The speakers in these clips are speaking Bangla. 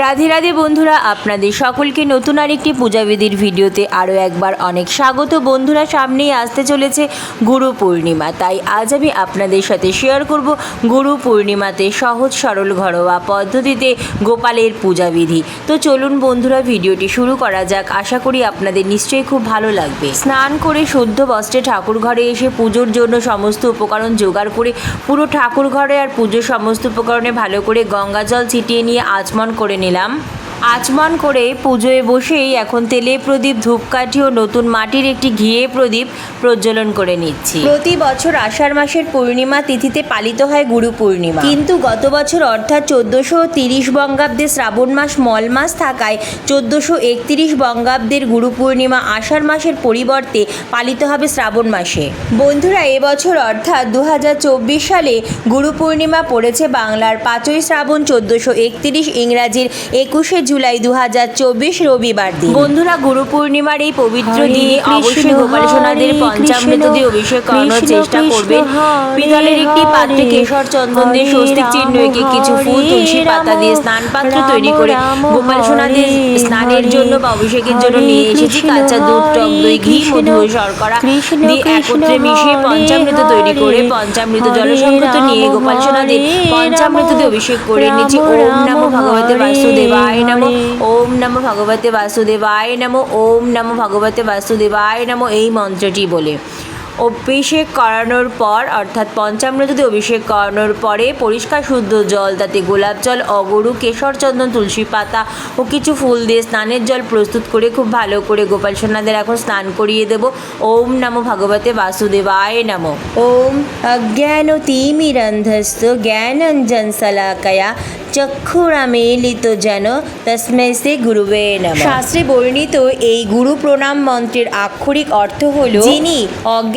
রাধে রাধে বন্ধুরা, আপনাদের সকলকে নতুন আরেকটি পূজাবিধির ভিডিওতে আরও একবার অনেক স্বাগত। বন্ধুরা, সামনেই আসতে চলেছে গুরু পূর্ণিমা। তাই আজ আমি আপনাদের সাথে শেয়ার করব গুরু পূর্ণিমাতে সহজ সরল ঘরোয়া পদ্ধতিতে গোপালের পূজাবিধি। তো চলুন বন্ধুরা, ভিডিওটি শুরু করা যাক। আশা করি আপনাদের নিশ্চয়ই খুব ভালো লাগবে। স্নান করে শুদ্ধ বস্ত্রে ঠাকুর ঘরে এসে পুজোর জন্য সমস্ত উপকরণ জোগাড় করে পুরো ঠাকুর ঘরে আর পুজোর সমস্ত উপকরণে ভালো করে গঙ্গা জল ছিটিয়ে নিয়ে আচমন করে নিলাম। আচমন করে পুজোয় বসেই এখন তেলে প্রদীপ ধূপকাঠি ও নতুন মাটির একটি ঘিয়ে প্রদীপ প্রজ্বলন করে নিচ্ছি। প্রতি বছর আষাঢ় মাসের পূর্ণিমা তিথিতে পালিত হয় গুরু পূর্ণিমা। কিন্তু গত বছর অর্থাৎ চোদ্দোশো তিরিশ বঙ্গাব্দে শ্রাবণ মাস মল মাস থাকায় চোদ্দোশো একত্রিশ বঙ্গাব্দের গুরু পূর্ণিমা আষাঢ় মাসের পরিবর্তে পালিত হবে শ্রাবণ মাসে। বন্ধুরা এবছর অর্থাৎ দু হাজার চব্বিশ সালে গুরু পূর্ণিমা পড়েছে বাংলার পাঁচই শ্রাবণ চোদ্দশো একত্রিশ ইংরাজির একুশে জুলাই দু রবিবার দিন। বন্ধুরা গুরু পূর্ণিমার এই পবিত্র দিনে অবশ্যই গোপাল সোনাদের পঞ্চামৃত দিয়ে অভিষেক করানোর চেষ্টা হরে পিতলের একটি পাত্রে কেশর চন্দন দিয়ে স্বস্তিক চিহ্ন এঁকে কিছু ফুল তুলসী পাতা দিয়ে স্নান পাত্র তৈরি করে গোপাল সোনাদের স্নানের জন্য বা অভিষেকের জন্য নিয়ে এসেছি কাঁচা দুধ টক দই ঘি মধু শর্করা দিয়ে একত্রে মিশিয়ে পঞ্চামৃত তৈরি করে পঞ্চামৃত জলসংকৃত নিয়ে গোপাল সোনাদের পঞ্চামৃত দিয়ে অভিষেক করে নিচ্ছি। ওম নমো ভগবতে হরে বাসুদেবায় নমো। ওম নমো ভগবতে বাসুদেবায় নমো ওম নমো ভগবতে বাসুদেবায় নমো এই মন্ত্রটি বলে অভিষেক করানোর পর অর্থাৎ পঞ্চামৃত দিয়ে অভিষেক করানোর পরে পরিষ্কার শুদ্ধ জল তাতে গোলাপ জল অগরু কেশর চন্দন তুলসী পাতা ও কিছু ফুল দিয়ে স্নানের জল প্রস্তুত করে খুব ভালো করে গোপাল সোনাদের এখন স্নান করিয়ে দেব। ওম নমো ভগবতে বাসুদেবায় নমো। ওম অজ্ঞান তিমিরন্ধস্ত জ্ঞানঞ্জন শলাকয়া চক্ষুরামেলিত যেন তস্মৈ সে গুরুবে নম। শাস্ত্রে বর্ণিত এই গুরু প্রণাম মন্ত্রের আক্ষরিক অর্থ হল যিনি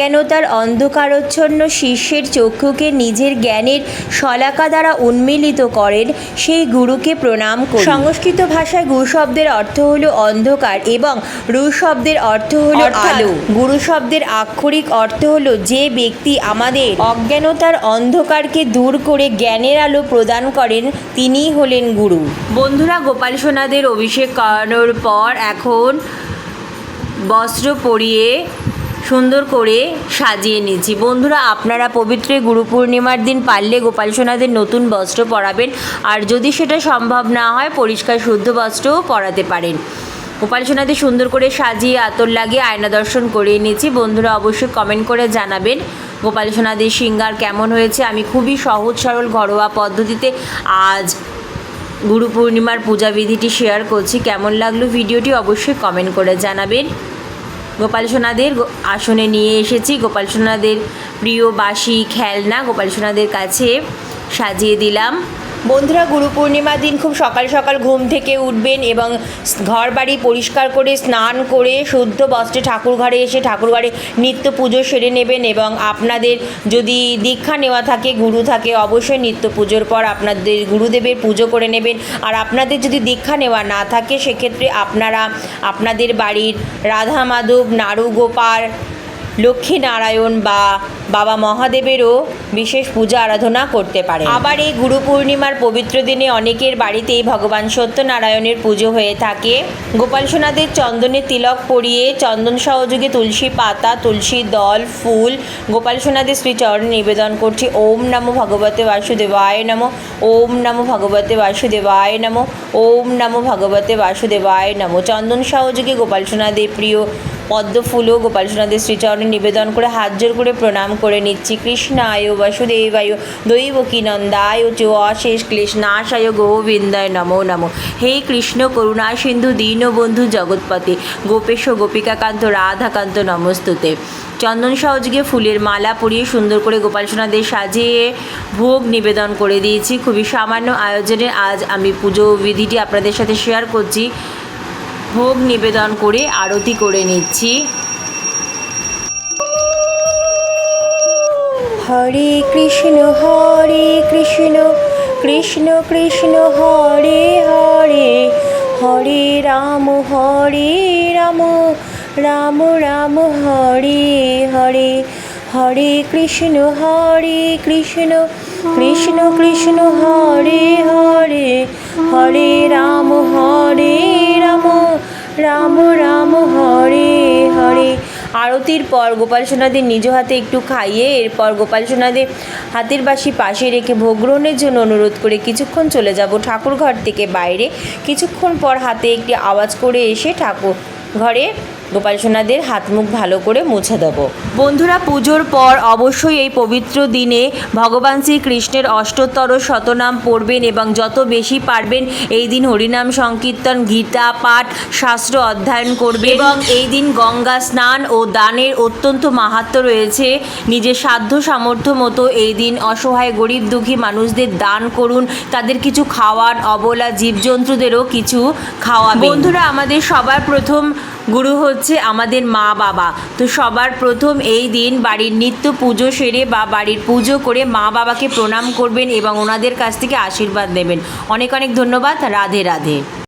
অজ্ঞানতার অন্ধকারচ্ছন্ন শিষ্যের চক্ষুকে নিজের জ্ঞানের শলাকা দ্বারা উন্মিলিত করেন সেই গুরুকে প্রণাম করি। সংস্কৃত ভাষায় গুরু শব্দের অর্থ হল অন্ধকার এবং রু শব্দের অর্থ হল আলো। গুরু শব্দের আক্ষরিক অর্থ হল যে ব্যক্তি আমাদের অজ্ঞানতার অন্ধকারকে দূর করে জ্ঞানের আলো প্রদান করেন তিনিই হলেন গুরু। বন্ধুরা গোপাল সোনাদের অভিষেক করানোর পর এখন বস্ত্র পরিয়ে সুন্দর করে সাজিয়ে নিয়েছি। বন্ধুরা, আপনারা পবিত্র গুরু পূর্ণিমার দিন পারলে গোপাল সোনাদের নতুন বস্ত্র পরাবেন। আর যদি সেটা সম্ভব না হয়, পরিষ্কার শুদ্ধ বস্ত্রও পরাতে পারেন। গোপাল সোনাদের সুন্দর করে সাজিয়ে আতর লাগিয়ে আয়না দর্শন করিয়ে নিয়েছি। বন্ধুরা, অবশ্যই কমেন্ট করে জানাবেন গোপাল সোনাদের সিঙ্গার কেমন হয়েছে। আমি খুবই সহজ সরল ঘরোয়া পদ্ধতিতে আজ গুরু পূর্ণিমার পূজাবিধিটি শেয়ার করছি। কেমন লাগল ভিডিওটি অবশ্যই কমেন্ট করে জানাবেন। গোপাল সোনাদের আসনে নিয়ে এসেছি। গোপাল সোনাদের প্রিয় বাসি খেলনা গোপাল সোনাদের কাছে সাজিয়ে দিলাম। বন্ধুরা, গুরু পূর্ণিমার দিন খুব সকাল সকাল ঘুম থেকে উঠবেন এবং ঘর বাড়ি পরিষ্কার করে, স্নান করে, শুদ্ধ বস্ত্রে ঠাকুর ঘরে এসে ঠাকুর ঘরে নিত্য পুজো সেরে নেবেন এবং আপনাদের যদি দীক্ষা নেওয়া থাকে, গুরু থাকে, অবশ্যই নিত্য পুজোর পর আপনাদের গুরুদেবের পুজো করে নেবেন। আর আপনাদের যদি দীক্ষা নেওয়া না থাকে, সেক্ষেত্রে আপনারা, আপনাদের বাড়ির রাধা মাধব নাড়ু গোপাল লক্ষ্মী নারায়ণ বা বাবা মহাদেবেরও বিশেষ পূজা আরাধনা করতে পারে আবার এই গুরু পূর্ণিমার পবিত্র দিনে অনেকের বাড়িতেই ভগবান সত্যনারায়ণের পুজো হয়ে থাকে। গোপাল সোনাদের চন্দনের তিলক পরিয়ে চন্দন সহযোগে তুলসী পাতা, তুলসী দল, ফুল গোপাল সোনাদের শ্রীচরণে নিবেদন করছি। ওম নমো ভগবতে বাসুদেবায় নমো, ওম নমো ভগবতে বাসুদেবায় নমো, ওম নমো ভগবতে বাসুদেবায় নমো। চন্দন সহযোগে গোপাল সোনাদের প্রিয় পদ্ম ফুলও গোপাল সোনাদের শ্রীচরণে নিবেদন করে হাত জোর করে প্রণাম করে নিচ্ছি। কৃষ্ণায় বাসুদেবায় দৈবকী নন্দায় চ অশেষ ক্লেশনাশায় গোবিন্দায় নমো নমো। হে কৃষ্ণ করুণা সিন্ধু দীনবন্ধু জগৎপতি গোপেশ গোপিকাকান্ত, রাধাকান্ত নমস্তুতে। চন্দন সহযোগে ফুলের মালা পরিয়ে সুন্দর করে গোপাল সোনাদের সাজিয়ে ভোগ নিবেদন করে দিয়েছি। খুবই সামান্য আয়োজনে আজ আমি পুজো বিধিটি আপনাদের সাথে শেয়ার করছি। ভোগ নিবেদন করে আরতি করে নিচ্ছি। হরে কৃষ্ণ হরে কৃষ্ণ কৃষ্ণ কৃষ্ণ, হরে হরে হরে রাম হরে রাম রাম রাম, হরে হরে হরে কৃষ্ণ হরে কৃষ্ণ কৃষ্ণ কৃষ্ণ, হরে হরে হরে রাম, হরে রাম রাম, হরে হরে। আরতির পর গোপাল সোনাদের নিজ হাতে একটু খাইয়ে এরপর গোপাল সোনাদের হাতের বাসি পাশে রেখে ভোগ গ্রহণের জন্য অনুরোধ করে কিছুক্ষণ চলে যাব ঠাকুর ঘর থেকে বাইরে। কিছুক্ষণ পর হাতে একটি আওয়াজ করে এসে ঠাকুর ঘরে গোপাল সোনাদের হাত মুখ ভালো করে মুছে দেবো। বন্ধুরা পুজোর পর অবশ্যই এই পবিত্র দিনে ভগবান শ্রীকৃষ্ণের অষ্টোত্তর শতনাম পড়বেন এবং যত বেশি পারবেন এই দিন হরিনাম সংকীর্তন গীতা পাঠ শাস্ত্র অধ্যয়ন করবে এবং এই দিন গঙ্গা স্নান ও দানের অত্যন্ত মাহাত্ম রয়েছে। নিজের সাধ্য সামর্থ্য মতো এই দিন অসহায় গরিব দুঃখী মানুষদের দান করুন। তাদের কিছু খাওয়ান অবলা জীবজন্তুদেরও কিছু খাওয়া বন্ধুরা আমাদের সবার প্রথম গুরু হচ্ছে আমাদের মা বাবা। তো সবার প্রথম এই দিন বাড়ির নিত্য পুজো সেরে বা বাড়ির পুজো করে মা বাবাকে প্রণাম করবেন এবং ওনাদের কাছ থেকে আশীর্বাদ নেবেন। অনেক অনেক ধন্যবাদ। রাধে রাধে।